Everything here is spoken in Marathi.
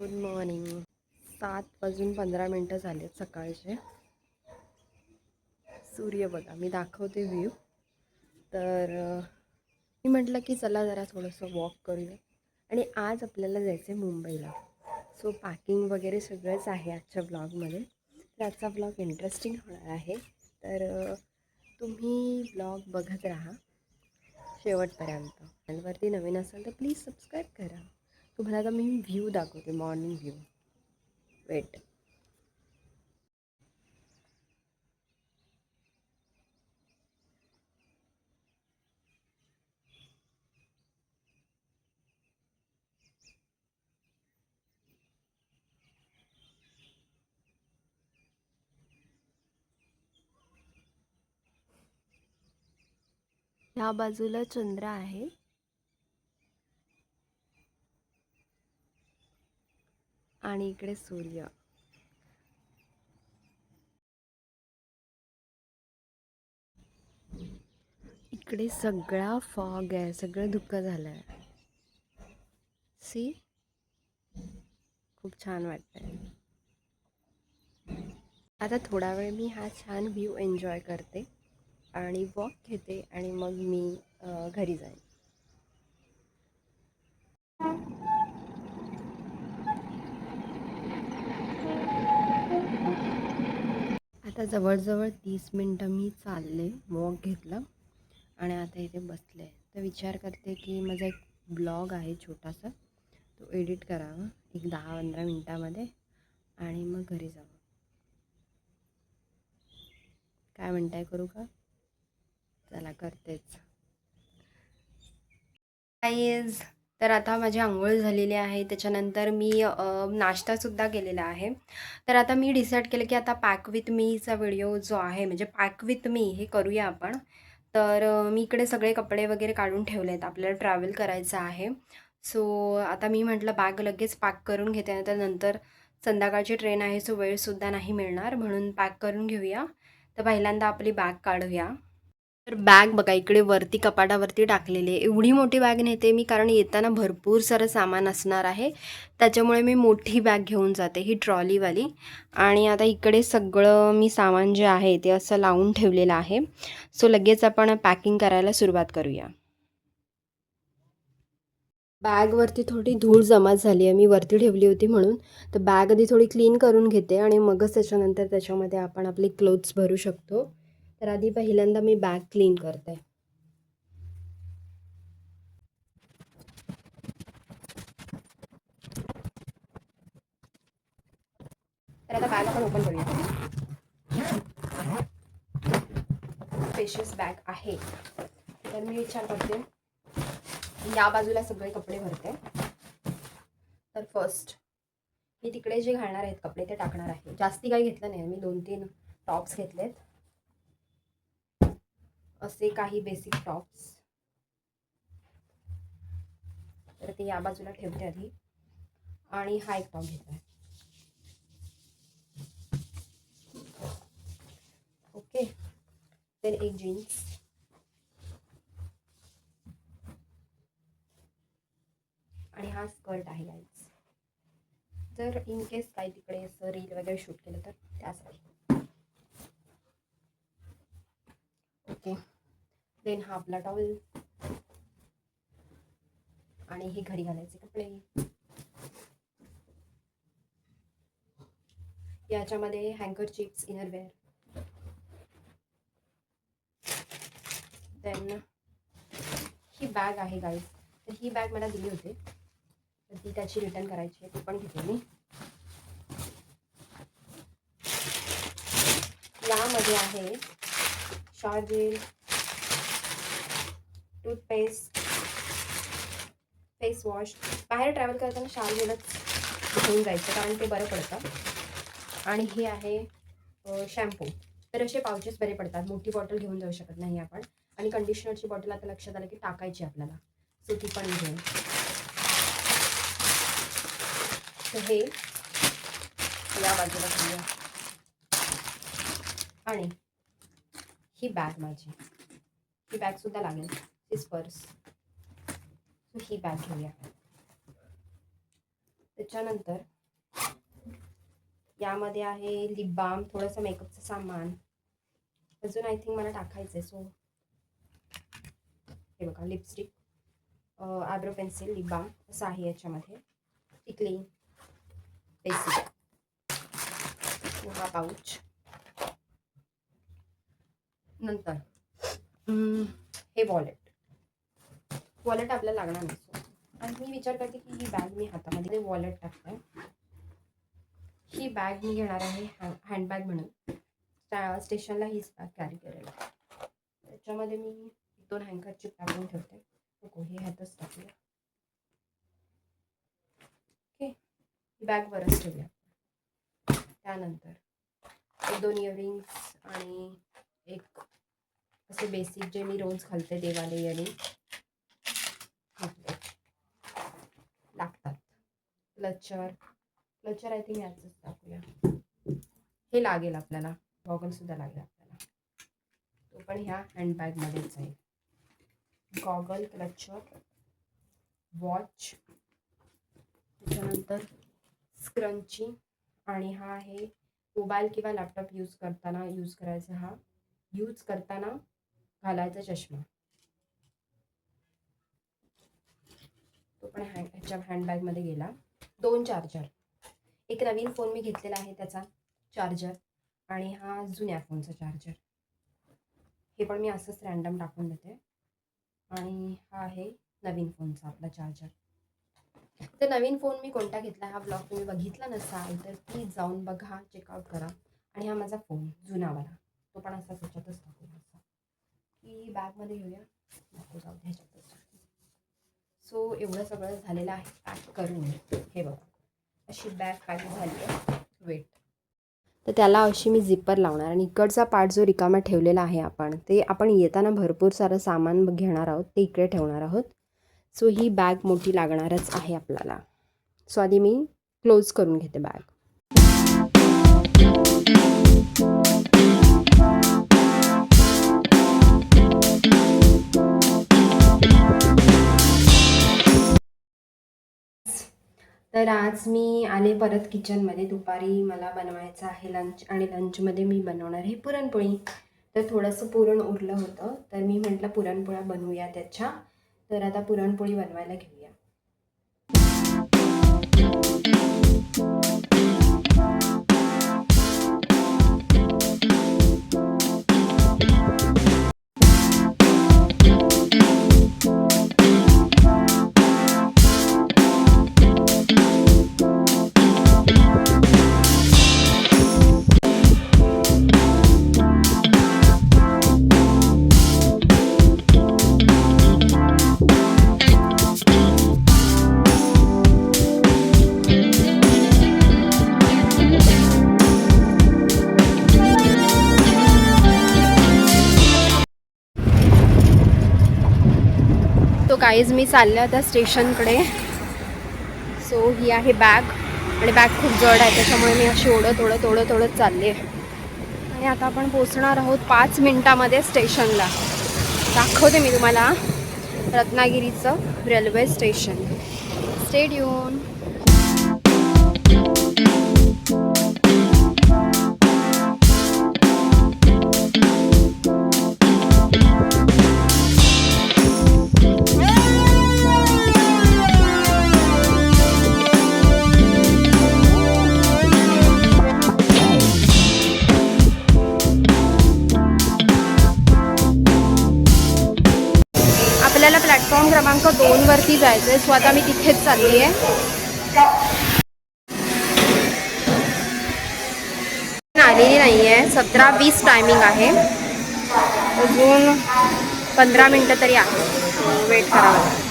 गुड मॉर्निंग सात वाजून पंधरा मिनटं झालेत सकाळचे. सूर्य बघा मी दाखवते व्ह्यू तर मी म्हटलं की चला जरा थोडंसं वॉक करूया. आणि आज आपल्याला जायचं आहे मुंबईला. सो पॅकिंग वगैरे सगळंच आहे आजच्या ब्लॉगमध्ये तर आजचा ब्लॉग इंटरेस्टिंग होणार आहे. तर तुम्ही ब्लॉग बघत राहा शेवटपर्यंत. चॅनलवरती नवीन असाल तर प्लीज सबस्क्राईब करा. तुम्हाला आता मी व्ह्यू दाखवते मॉर्निंग व्ह्यू वेट ह्या बाजूला चंद्र आहे. आणि इकडे सूर्य. इकडे सगळा फॉग आहे सगळं धुकं झालं आहे सी खूप छान वाटतंय. आता थोडा वेळ मी हा छान व्ह्यू एन्जॉय करते आणि वॉक घेते आणि मग मी घरी जाईन. आता जवळजवळ तीस मिनटं मी चालले वॉक घेतलं आणि आता इथे बसले. तर विचार करते की माझा एक ब्लॉग आहे छोटासा तो एडिट करावा एक दहा पंधरा मिनटामध्ये आणि मग घरी जावं. काय म्हणताय करू का? चला करतेच. आईज तर आता माझी आंघोळ झालेली आहे. त्याच्यानंतर मी नाश्तासुद्धा केलेला आहे. तर आता मी डिसाईड केलं की आता पॅक विथ मीचा व्हिडिओ जो आहे म्हणजे पॅक विथ मी हे करूया आपण. तर मी इकडे सगळे कपडे वगैरे काढून ठेवले आहेत आपल्याला ट्रॅव्हल करायचं आहे. सो आता मी म्हटलं बॅग लगेच पॅक करून घेते. तर नंतर संध्याकाळची ट्रेन आहे सो वेळसुद्धा नाही मिळणार. म्हणून पॅक करून घेऊया. तर पहिल्यांदा आपली बॅग काढूया. तर बॅग बघा इकडे वरती कपाटावरती टाकलेली आहे. एवढी मोठी बॅग नेते मी कारण येताना भरपूर सारं सामान असणार आहे. त्याच्यामुळे मी मोठी बॅग घेऊन जाते ही ट्रॉलीवाली आणि आता इकडे सगळं मी सामान जे आहे ते असं लावून ठेवलेलं आहे. सो लगेच आपण पॅकिंग करायला सुरुवात करूया. बॅगवरती थोडी धूळ जमा झाली आहे. मी वरती ठेवली होती म्हणून. तर बॅग आधी थोडी क्लीन करून घेते आणि मगच त्याच्यानंतर त्याच्यामध्ये आपण आपले क्लोथ्स भरू शकतो. तर आधी पहिल्यांदा मी बॅग क्लीन करते. तर आता बॅग आपण ओपन करूया. स्पेशियस बॅग आहे. तर मी विचार करते. या बाजूला सगळे कपडे भरते. तर फर्स्ट मी तिकडे जे घालणार आहेत कपडे ते टाकणार आहे. जास्ती काही घेतलं नाही. मी दोन तीन टॉप्स घेतलेत. असे काही बेसिक टॉप्स तर ते या बाजूला ठेवते आधी. आणि हा एक टॉप घेतलाय ओके तर एक जीन्स आणि हा स्कर्ट आहे गाईज जर इन केस काही तिकडे असं रील वगैरे शूट केलं तर त्यासाठी. ओके देन हा आपला टॉवेल. आणि हे घरी घालायचे कपडे. याच्यामध्ये हँकर चिप्स इनरवेअर देन ही बॅग आहे गाईज तर ही बॅग मला दिली होती. तर ती त्याची रिटर्न करायची आहे. ती पण घेते मी. यामध्ये आहे shower gel toothpaste face wash बाहेर ट्रॅव्हल करताना शाल गेलंच घेऊन जायचं कारण ते बरं पडतं. आणि हे आहे शॅम्पू तर असे पाउचेस बरे पडतात. मोठी बॉटल घेऊन जाऊ शकत नाही आपण. आणि कंडिशनरची बॉटल आता लक्षात आलं की टाकायची आपल्याला. सो ती पण घेऊन. हे या बाजूला घेऊया आणि ही बॅग माझी. ही बॅगसुद्धा लागेल. ही पर्स ही बॅग घेऊया त्याच्यानंतर यामध्ये आहे लिप बाम थोडंसं मेकअपचं सामान. अजून आय थिंक मला टाकायचं आहे सो हे बघा lipstick eyebrow pencil lip balm असं आहे याच्यामध्ये. टिकली बेसिक हा पाऊच नंतर हे वॉलेट वॉलेट आपल्याला लागणार नसतो आणि मी विचार करते की ही बॅग मी हातामध्ये वॉलेट टाकते. ही बॅग मी घेणार आहे हॅ हँडबॅग म्हणून. स्टेशनला हीच बॅग कॅरी करायला त्याच्यामध्ये मी दोन हँकरची टाकून ठेवते. नको हे ह्यातच टाकूया. ओके ही बॅग बरंच ठेवूया. त्यानंतर एक दोन इयरिंग्स आणि एक असे बेसिक जे मी रोज घालते देवाले earring clutcher clutcher I think याचंच टाकूया हे लागेल आपल्याला. गॉगल सुद्धा लागेल आपल्याला. तो पण ह्या हँडबॅगमध्येच आहे. गॉगल क्लचर वॉच त्याच्यानंतर स्क्रंची आणि हा आहे मोबाईल किंवा लॅपटॉप यूज करताना यूज करायचा हा. यूज करताना घालायचा चष्मा. तो पण हँड ह्याच्या हँडबॅगमध्ये गेला. दोन चार्जर एक नवीन फोन मी घेतलेला आहे त्याचा चार्जर आणि हा जुन्या फोनचा चार्जर हे पण मी असंच रॅन्डम टाकून देते. आणि हा आहे नवीन फोनचा आपला चार्जर तर नवीन फोन मी कोणता घेतला? हा ब्लॉग तुम्ही बघितला नसाल तर प्लीज जाऊन बघा चेकआउट करा. आणि हा माझा फोन जुनावाला तो पण असा त्याच्यातच टाकून असा की बॅगमध्ये घेऊया. नको जाऊ दे सो एवढं सगळं झालेलं आहे. पॅक करून. हे बघा. अशी बॅग पॅक झाली आहे. वेट तर त्याला अशी मी झिप्पर लावणार आणि इकडचा पार्ट जो रिकामा ठेवलेला आहे आपण ते आपण येताना भरपूर सारं सामान घेणार आहोत. ते इकडे ठेवणार आहोत. सो ही बॅग मोठी लागणारच आहे आपल्याला. सो आधी मी क्लोज करून घेते बॅग तर आज मी आले परत किचनमध्ये दुपारी मला बनवायचं आहे लंच आणि लंचमध्ये मी बनवणार आहे पुरणपोळी. तर थोडंसं पुरण उरलं होतं. तर मी म्हटलं पुरणपोळ्या बनवूया त्याच्या. तर आता पुरणपोळी बनवायला घेऊ तो काहीच मी चालले आता स्टेशनकडे. सो ही आहे बॅग आणि बॅग खूप जड आहे त्याच्यामुळे मी अशी ओढत ओढत ओढत ओढत चालली आहे आणि आता आपण पोचणार आहोत पाच मिनटामध्ये स्टेशनला. दाखवते मी तुम्हाला रत्नागिरीचं रेल्वे स्टेशन स्टेडियम प्लॅटफॉर्म क्रमांक दोन वरती जायचं आहे सो आता मी तिथेच चालली आहे आलेली नाही आहे सतरा वीस टायमिंग आहे. अजून पंधरा मिनटं तरी आहे. वेट करावं. लागेल